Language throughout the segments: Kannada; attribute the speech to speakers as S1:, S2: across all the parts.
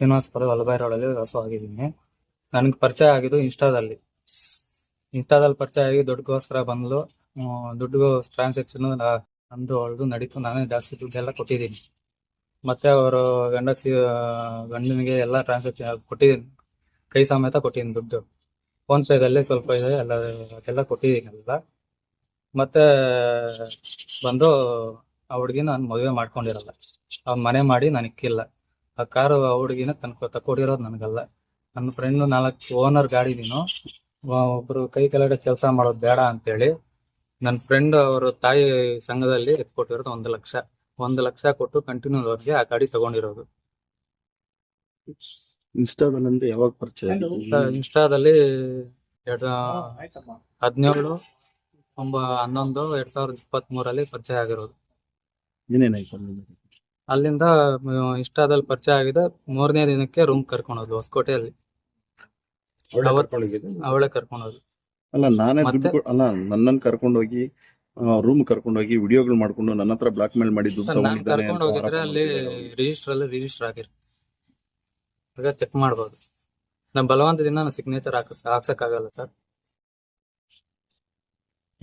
S1: ಶ್ರೀನಿವಾಸಪುರ ಪರ ರೋಡಲ್ಲಿ ವಾಸವಾಗಿದ್ದೀನಿ ನನಗೆ ಪರಿಚಯ ಆಗಿದ್ದು ಇನ್ಸ್ಟಾದಲ್ಲಿ. ಇನ್ಸ್ಟಾದಲ್ಲಿ ಪರಿಚಯ ಆಗಿ ದುಡ್ಡುಗೋಸ್ಕರ ಬಂದ್ಲು. ದುಡ್ಡು ಟ್ರಾನ್ಸಾಕ್ಷನ್ ನಂದು ಅವಳದು ನಡೀತು. ನಾನೇ ಜಾಸ್ತಿ ದುಡ್ಡೆಲ್ಲ ಕೊಟ್ಟಿದ್ದೀನಿ. ಮತ್ತೆ ಅವರು ಗಂಡಸಿ ಗಂಡನಿಗೆ ಎಲ್ಲ ಟ್ರಾನ್ಸಾಕ್ಷನ್ ಕೊಟ್ಟಿದ್ದೀನಿ. ಕೈ ಸಮೇತ ಕೊಟ್ಟಿದ್ದೀನಿ ದುಡ್ಡು. ಫೋನ್ ಪೇದಲ್ಲಿ ಸ್ವಲ್ಪ ಇದೆ, ಎಲ್ಲ, ಅದೆಲ್ಲ ಕೊಟ್ಟಿದ್ದೀನಿ ಎಲ್ಲ. ಮತ್ತೆ ಬಂದು ಆ ಹುಡುಗಿ ನಾನು ಮದುವೆ ಮಾಡ್ಕೊಂಡಿರಲ್ಲ. ಅವ್ನ ಮನೆ ಮಾಡಿ ನಾನು ಇಕ್ಕಿಲ್ಲ. ಆ ಕಾರು ಆ ಹುಡುಗಿನ ತನ್ಕೊ ತಕ್ಕೊಡಿರೋದು ನನಗಲ್ಲ. ನನ್ನ ಫ್ರೆಂಡ್ ನಾಲ್ಕು ಓನರ್ ಗಾಡಿ ನೀನು. ಒಬ್ರು ಕೈ ಕೆಳಗಡೆ ಕೆಲಸ ಮಾಡೋದು ಬೇಡ ಅಂತೇಳಿ ನನ್ನ ಫ್ರೆಂಡ್ ಅವರು ತಾಯಿ ಸಂಘದಲ್ಲಿ ಎತ್ಕೊಟ್ಟಿರೋದು ಒಂದು ಲಕ್ಷ. ಒಂದು ಲಕ್ಷ ಕೊಟ್ಟು ಕಂಟಿನ್ಯೂ ಅವ್ರಿಗೆ ಆ ಗಾಡಿ ತಗೊಂಡಿರೋದು.
S2: ಇನ್ಸ್ಟಾದಲ್ಲಿ ಅಂದ್ರೆ ಯಾವಾಗ ಪರಿಚಯ
S1: ಇನ್ಸ್ಟಾದಲ್ಲಿ ಎರಡ್ ಹದಿನೇಳು ಒಂಬ ಹನ್ನೊಂದು ಎರಡ್ ಸಾವಿರದ ಇಪ್ಪತ್ತ್ ಮೂರಲ್ಲಿ ಪರಿಚಯ ಆಗಿರೋದು.
S2: ಏನೇನಾಯ್ತು?
S1: ಅಲ್ಲಿಂದ ಇಷ್ಟಾದಲ್ಲಿ ಪರಿಚಯ ಆಗಿದೆ ಮೂರನೇ ದಿನಕ್ಕೆ ರೂಮ್ ಕರ್ಕೊಂಡೋದ್ಲು ಹೊಸಕೋಟೆಯಲ್ಲಿ. ಅವಳೇ ಕರ್ಕೊಂಡೋದ್ಲು
S2: ಅಲ್ಲ ನಾನೇ ದುಡ್ಡು
S1: ಮತ್ತೆ?
S2: ಕೊ- ಅಲ್ಲ ನನ್ನನ್ನು ಕರ್ಕೊಂಡು ಹೋಗಿ ರೂಮ್ ಕರ್ಕೊಂಡು ಹೋಗಿ ವಿಡಿಯೋಗಳು ಮಾಡ್ಕೊಂಡು ನನ್ನ ಹತ್ರ ಬ್ಲಾಕ್ ಮೇಲ್ ಮಾಡಿ ದುಡ್ಡು
S1: ನಾನು
S2: ತಗೊಂಡಿದ್ದಾನೆ
S1: ಕರ್ಕೊಂಡು
S2: ಅಂತ
S1: ಹೋಗಿದ್ರೆ
S2: ಆರೋಪ
S1: ಅಲ್ಲಿ
S2: ಮಾಡ್ತಿದ್ದಾರೆ ಅವ್ರು.
S1: ರಿಜಿಸ್ಟರ್ ಅಲ್ಲಿ ರಿಜಿಸ್ಟರ್ ಆಗಿರ್. ಈಗ ಚೆಕ್ ಮಾಡ್ಬೋದು. ನಮ್ಮ ಬಲವಂತ ನಾನು ಸಿಗ್ನೇಚರ್ ಹಾಕಸ್ ಹಾಕ್ಸಕ್ಕಾಗಲ್ಲ ಸರ್.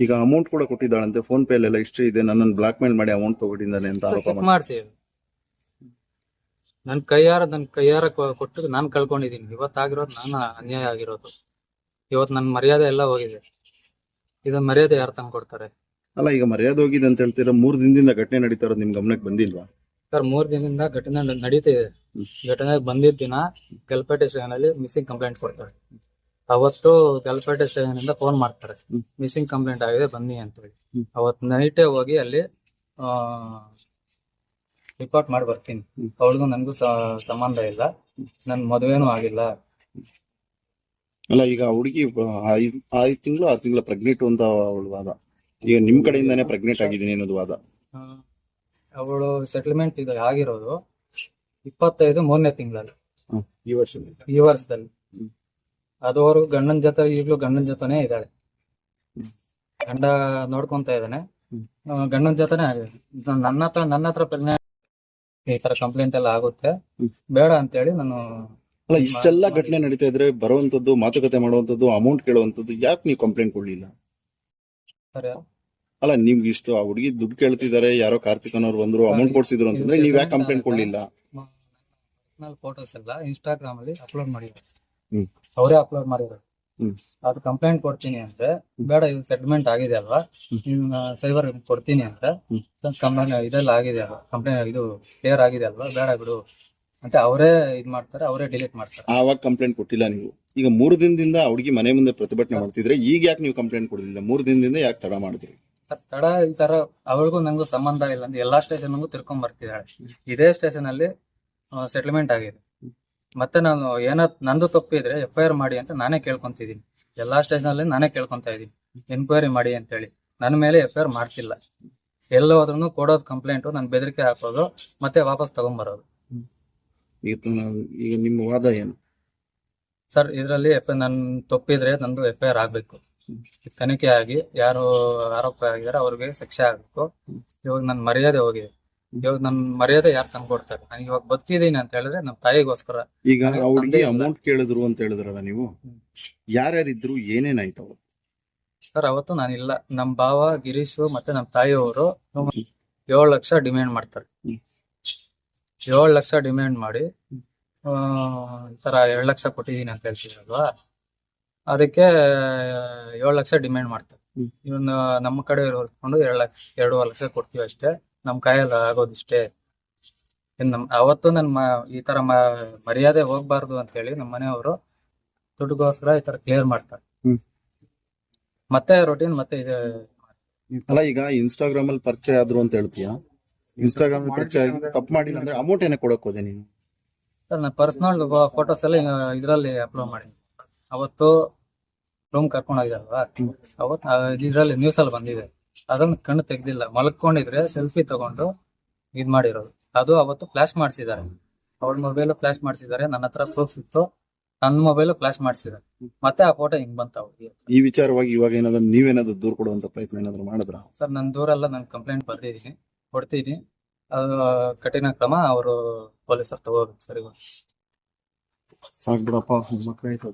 S2: ಈಗ ಅಮೌಂಟ್ ಕೂಡ ಕೊಟ್ಟಿದ್ದಾಳಂತೆ ಫೋನ್ ಪೇ ಅಲ್ಲೆಲ್ಲ ಇಷ್ಟು ಇದೆ ನನ್ನನ್ನು ಬ್ಲಾಕ್ ಮೇಲ್ ಮಾಡಿ ಅಮೌಂಟ್ ತಗೊಂಡಿದ್ದಾನೆ ಅಂತ ಆರೋಪ
S1: ಚೆಕ್
S2: ಮಾಡಿ
S1: ಮಾಡಿಸಿ. ನನ್ ಕೈಯಾರ ನನ್ನ ಕೈಯಾರ ಕೊಟ್ಟು ನಾನು ಕಳ್ಕೊಂಡಿದ್ದೀನಿ. ಇವತ್ತಾಗಿರೋದು ನಾನು ಅನ್ಯಾಯ ಆಗಿರೋದು. ಇವತ್ತು ನನ್ನ ಮರ್ಯಾದೆ ಎಲ್ಲ ಹೋಗಿದೆ. ಇದನ್ನ ಮರ್ಯಾದೆ ಯಾರು ತಂದು ಕೊಡ್ತಾರೆ?
S2: ಅಲ್ಲ ಈಗ ಮರ್ಯಾದೆ ಹೋಗಿದೆ ಅಂತ ಹೇಳ್ತೀರಾ? ಮೂರ್ ದಿನದಿಂದ ಘಟನೆ ನಡೀತಾ ಇರೋದು ನಿಮ್ ಗಮನಕ್ಕೆ ಬಂದಿಲ್ವಾ?
S1: ಸರ್ ಮೂರ್ ದಿನದಿಂದ ಘಟನೆ ನ- ನಡೀತಿದೆ ಘಟನೆ ಬಂದಿದ್ದ ದಿನ ಗಲ್ಪೇಟೆ ಸ್ಟೇಷನ್ ಅಲ್ಲಿ ಮಿಸ್ಸಿಂಗ್ ಕಂಪ್ಲೇಂಟ್ ಕೊಡ್ತಾರೆ. ಅವತ್ತು ಗಲ್ಪೇಟೆ ಸ್ಟೇಷನ್ ಇಂದ ಫೋನ್ ಮಾಡ್ತಾರೆ.
S2: ಹ್ಮ್.
S1: ಮಿಸ್ಸಿಂಗ್ ಕಂಪ್ಲೇಂಟ್ ಆಗಿದೆ ಬನ್ನಿ ಅಂತ
S2: ಹೇಳಿ
S1: ಅವತ್ತು ನೈಟೇ ಹೋಗಿ ಅಲ್ಲಿ ರಿಪೋರ್ಟ್ ಮಾಡಿ ಬರ್ತೀನಿ. ಅವಳಿಗೂ ನನಗೂ ಸಂಬಂಧ ಇಲ್ಲ. ನನ್ ಮದುವೆನೂ ಆಗಿಲ್ಲ.
S2: ಅಲ್ಲ ಈಗ ಹುಡುಗಿ ಐದು ತಿಂಗಳು ಆರು ತಿಂಗಳು ಪ್ರೆಗ್ನೆಂಟ್ ಅಂತ ಅವಳು ವಾದ. ಈಗ ನಿಮ್ ಕಡೆಯಿಂದಾನೇ ಪ್ರೆಗ್ನೆಂಟ್ ಆಗಿದ್ದೀನಿ ಅನ್ನೋದು ವಾದ.
S1: ಅವಳು ಸೆಟಲ್ಮೆಂಟ್ ಇದು ಆಗಿರೋದು ಇಪ್ಪತ್ತೈದು ಮೂರನೇ ತಿಂಗಳಲ್ಲಿ.
S2: ಈ ವರ್ಷ
S1: ಈ ವರ್ಷದಲ್ಲಿ.
S2: ಹ್ಮ್.
S1: ಅದುವರೆಗೂ ಗಂಡನ ಜೊತೆ ಈಗಲೂ ಗಂಡನ ಜೊತೆನೇ ಇದ್ದಾಳೆ. ಗಂಡ ನೋಡ್ಕೊಂತ ಇದ್ದಾನೆ.
S2: ಹ್ಮ್.
S1: ಗಂಡನ ಜೊತೆನೆ ಆಗಿದೆ ನನ್ನ ಹತ್ರ ನನ್ನ ಹತ್ರ ಪ್ರಜ್ಞೆ ಈ ತರ ಕಂಪ್ಲೇಂಟ್ ಎಲ್ಲ ಆಗುತ್ತೆ. ಬೇಡ ಅಂತ ಹೇಳಿ ನಾನು
S2: ಅಲ್ಲ ಇಷ್ಟೆಲ್ಲ ಘಟನೆ ನಡೀತಾ ಇದ್ರೆ ಬರುವಂತದ್ದು ಮಾತುಕತೆ ಮಾಡುವಂತದ್ದು ಅಮೌಂಟ್ ಕೇಳುವಂತದ್ದು ಯಾಕೆ ನೀವು ಕಂಪ್ಲೇಂಟ್ ಕೊಡ್ಲಿಲ್ಲ?
S1: ಸರಿ.
S2: ಅಲ್ಲ ನೀವ್ ಇಷ್ಟು ಆ ಹುಡುಗಿ ದುಡ್ಡು ಕೇಳ್ತಿದ್ದಾರೆ ಯಾರೋ ಕಾರ್ತಿಕ್ ಅನ್ನೋರು ಬಂದ್ರು ಅಮೌಂಟ್ ಕೊಡ್ಸಿದ್ರು ಅಂತಂದ್ರೆ ನೀವ್ ಯಾಕೆ ಕಂಪ್ಲೇಂಟ್ ಕೊಡ್ಲಿಲ್ಲ?
S1: ಫೋಟೋಸ್ ಎಲ್ಲ ಇನ್ಸ್ಟಾಗ್ರಾಮ್ ಅಲ್ಲಿ ಅಪ್ಲೋಡ್ ಮಾಡಿದ್ರು. ಅವರೇ ಅಪ್ಲೋಡ್ ಮಾಡಿದ್ರು. ಅದು ಕಂಪ್ಲೇಂಟ್ ಕೊಡ್ತೀನಿ ಅಂದ್ರೆ ಬೇಡ ಇದು ಸೆಟಲ್ಮೆಂಟ್ ಆಗಿದೆ ಅಲ್ವಾ? ಸೈಬರ್ ಕೊಡ್ತೀನಿ ಅಂದ್ರೆ. ಕಂಪ್ಲೇಂಟ್ ಇದೆಲ್ಲ ಆಗಿದೆ ಅಲ್ವಾ ಕಂಪ್ಲೇಂಟ್ ಇದು ಕ್ಲಿಯರ್ ಆಗಿದೆ ಅಲ್ವಾ? ಬೇಡ ಬಿಡು. ಅಂತ ಅವರೇ ಇದ್ ಮಾಡ್ತಾರೆ ಅವರೇ ಡಿಲೀಟ್ ಮಾಡ್ತಾರೆ.
S2: ಆವಾಗ ಕಂಪ್ಲೇಂಟ್ ಕೊಟ್ಟಿಲ್ಲ ನೀವು. ಈಗ ಮೂರು ದಿನದಿಂದ ಆ ಹುಡುಗಿ ಮನೆ ಮುಂದೆ ಪ್ರತಿಭಟನೆ ಮಾಡ್ತಿದ್ರೆ ಈಗ ಯಾಕೆ ನೀವು ಕಂಪ್ಲೇಂಟ್ ಕೊಡಲಿಲ್ಲ ಮೂರು ದಿನದಿಂದ ಯಾಕೆ ತಡ ಮಾಡಿದ್ರಿ?
S1: ತಡ ಈ ತರ ಅವಳಿಗೂ ನಂಗೂ ಸಂಬಂಧ ಇಲ್ಲ. ಅಂತ ಎಲ್ಲಾ ಸ್ಟೇಷನ್ಗೂ ತಿರ್ಕೊಂಡ್ ಬರ್ತಿದ್ದಾಳೆ ಇದೇ ಸ್ಟೇಷನ್ ಅಲ್ಲಿ ಸೆಟ್ಲ್ಮೆಂಟ್ ಆಗಿದೆ. ಮತ್ತೆ ನಾನು ಏನ ನಂದು ತಪ್ಪಿದ್ರೆ ಎಫ್ ಐ ಆರ್ ಮಾಡಿ ಅಂತ ನಾನೇ ಕೇಳ್ಕೊಂತಿದ್ದೀನಿ. ಎಲ್ಲಾ ಸ್ಟೇಷನ್ನಲ್ಲಿ ನಾನೇ ಕೇಳ್ಕೊಂತ ಇದೀನಿ ಎನ್ಕ್ವೈರಿ ಮಾಡಿ ಅಂತೇಳಿ. ನನ್ನ ಮೇಲೆ ಎಫ್ ಐ ಆರ್ ಮಾಡ್ತಿಲ್ಲ. ಎಲ್ಲ ಹೋದ್ರೂ ಕೊಡೋದು ಕಂಪ್ಲೇಂಟು ನನ್ ಬೆದರಿಕೆ ಹಾಕೋದು ಮತ್ತೆ ವಾಪಸ್ ತಗೊಂಬರೋದು.
S2: ಈಗ ತ- ಈಗ ನಿಮ್ಮ ವಾದ ಏನು?
S1: ಸರ್ ಇದರಲ್ಲಿ ಎಫ್ ನನ್ ತಪ್ಪಿದ್ರೆ ನಂದು ಎಫ್ ಐ ಆರ್ ಆಗ್ಬೇಕು. ತನಿಖೆ ಆಗಿ ಯಾರು ಆರೋಪ ಆಗಿದಾರೆ ಅವ್ರಿಗೆ ಶಿಕ್ಷೆ ಆಗ್ಬೇಕು. ಇವಾಗ ನನ್ ಮರ್ಯಾದೆ ಹೋಗಿದೆ. ಇವಾಗ ನನ್ ಮರ್ಯಾದೆ ಯಾರು ತಂದ್ಕೊಡ್ತಾರೆ? ನಾನು ಇವಾಗ ಬದುಕಿದೀನಿ ಅಂತ ಹೇಳಿದ್ರೆ ನಮ್ಮ ತಾಯಿಗೋಸ್ಕರ.
S2: ಈಗ
S1: ತಂದೆ ಇಲ್ಲ.
S2: ಅಮೌಂಟ್ ಕೇಳಿದ್ರು ಅಂತ ಹೇಳಿದ್ರಲ್ಲ ನೀವು. ಯಾರ್ಯಾರಿದ್ರು ಏನೇನಾಯ್ತು ಅವ್ರು?
S1: ಸರ್ ಅವತ್ತು ನಾನಿಲ್ಲ ನಮ್ ಭಾವ ಗಿರೀಶ್ ಮತ್ತೆ ನಮ್ಮ ತಾಯಿಯವರು ಏಳು ಲಕ್ಷ ಡಿಮ್ಯಾಂಡ್ ಮಾಡ್ತಾರೆ. ಏಳು ಲಕ್ಷ ಡಿಮ್ಯಾಂಡ್ ಮಾಡಿ ಆ, ಈ ತರ ಎರಡ್ ಲಕ್ಷ ಕೊಟ್ಟಿದೀನಿ ಅಂತ ಹೇಳ್ತಿದ್ರಲ್ವಾ? ಅದಕ್ಕೆ ಏಳು ಲಕ್ಷ ಡಿಮ್ಯಾಂಡ್ ಮಾಡ್ತಾರೆ. ಇವನ್ ನಮ್ಮ ಕಡೆ ಹೊರ್ಸ್ಕೊಂಡು ಎರಡ್ ಲಕ್ಷ ಎರಡೂವರೆ ಲಕ್ಷ ಕೊಡ್ತೀವಿ ಅಷ್ಟೇ. ನಮ್ ಕೈಯಲ್ಲಿ ಆಗೋದಿಷ್ಟೇ. ಇನ್ ನಮ್ ಅವತ್ತು ನನ್ ಮ- ಈ ತರ ಮ- ಮರ್ಯಾದೆ ಹೋಗ್ಬಾರ್ದು ಅಂತ ಹೇಳಿ ನಮ್ಮ ಮನೆಯವರು ದುಡ್ಡುಗೋಸ್ಕರ ಈ ತರ ಕ್ಲಿಯರ್ ಮಾಡ್ತಾರೆ.
S2: ಹ್ಮ್.
S1: ಮತ್ತೆ ರೊಟೀನ್ ಮತ್ತೆ ಇದೆ
S2: ಅಲ್ಲ ಈಗ ಇನ್ಸ್ಟಾಗ್ರಾಮ್ ಅಲ್ಲಿ ಪರಿಚಯ ಆದ್ರು ಅಂತ ಹೇಳ್ತೀಯಾ? ಇನ್ಸ್ಟಾಗ್ರಾಮ್ ಪರಿಚಯ ಆಗಿ ತಪ್ಪು ಮಾಡಿಲ್ಲ ಅಂದ್ರೆ ಅಮೌಂಟ್ ಏನೇ ಕೊಡಕ್ ಹೋದೆ ನೀನು?
S1: ಸರ್ ನಾನು ಪರ್ಸನಲ್ ಫೋಟೋಸ್ ಎಲ್ಲ ಇದರಲ್ಲಿ ಅಪ್ಲೋಡ್ ಮಾಡಿ ಅವತ್ತು ರೂಮ್ ಕರ್ಕೊಂಡು ಹೋಗಿದಲ್ವಾ ಅವತ್ತು ಇದರಲ್ಲಿ ನ್ಯೂಸ್ ಅಲ್ಲಿ ಬಂದಿದೆ. ಅದನ್ನ ಕಣ್ಣು ತೆಗ್ದಿಲ್ಲ. ಮಲ್ಕೊಂಡಿದ್ರೆ ಸೆಲ್ಫಿ ತಗೊಂಡು ಇದ್ ಮಾಡಿರೋದು. ಅದು ಅವತ್ತು ಫ್ಲಾಶ್ ಮಾಡಿಸಿದ್ದಾರೆ. ಅವಳ ಮೊಬೈಲ್ ಫ್ಲಾಶ್ ಮಾಡಿಸಿದ್ದಾರೆ. ನನ್ನ ಹತ್ರ ಪ್ರೂಫ್ ಇತ್ತು. ನನ್ನ ಮೊಬೈಲ್ ಫ್ಲಾಶ್ ಮಾಡಿಸಿದ್ದಾರೆ. ಮತ್ತೆ ಆ ಫೋಟೋ ಹಿಂಗ್ ಬಂತ ಅವ್ರಿಗೆ.
S2: ಈ ವಿಚಾರವಾಗಿ ಇವಾಗ ಏನಾದ್ರು ನೀವೇನಾದ್ರು ದೂರ ಕೊಡುವಂತ ಪ್ರಯತ್ನ ಏನಾದ್ರು ಮಾಡಿದ್ರ?
S1: ಸರ್ ನನ್ ದೂರೆಲ್ಲ ನಾನು ಕಂಪ್ಲೇಂಟ್ ಬರ್ದಿದ್ದೀನಿ. ಕೊಡ್ತೀನಿ. ಅದು ಕಠಿಣ ಕ್ರಮ ಅವರು ಪೊಲೀಸರ್ ತಗೋಬೇಕು ಸರ್ ಇವಾಗ.
S2: ಸಾಕ್ ಬಿಡಪ್ಪ ಆಯ್ತು